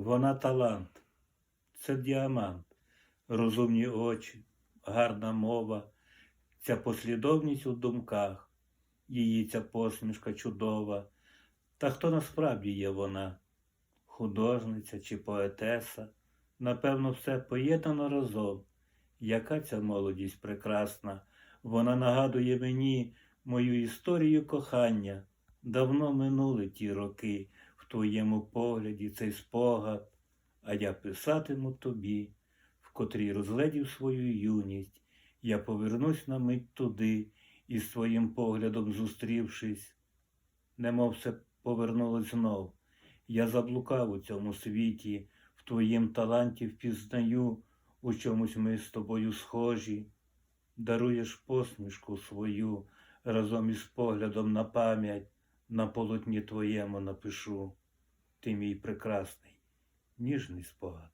Вона талант, це діамант, розумні очі, гарна мова, ця послідовність у думках, її ця посмішка чудова. Та хто насправді є вона? Художниця чи поетеса? Напевно, все поєднано разом. Яка ця молодість прекрасна, вона нагадує мені мою історію кохання. Давно минули ті роки твоєму погляді цей спогад, а я писатиму тобі, в котрій розгледів свою юність, я повернусь на мить туди і з твоїм поглядом зустрівшись, немов все повернулось знов. Я заблукав у цьому світі, в твоїм таланті впізнаю, у чомусь ми з тобою схожі. Даруєш посмішку свою разом із поглядом на пам'ять, на полотні твоєму напишу. Ти мій прекрасний, ніжний спогад.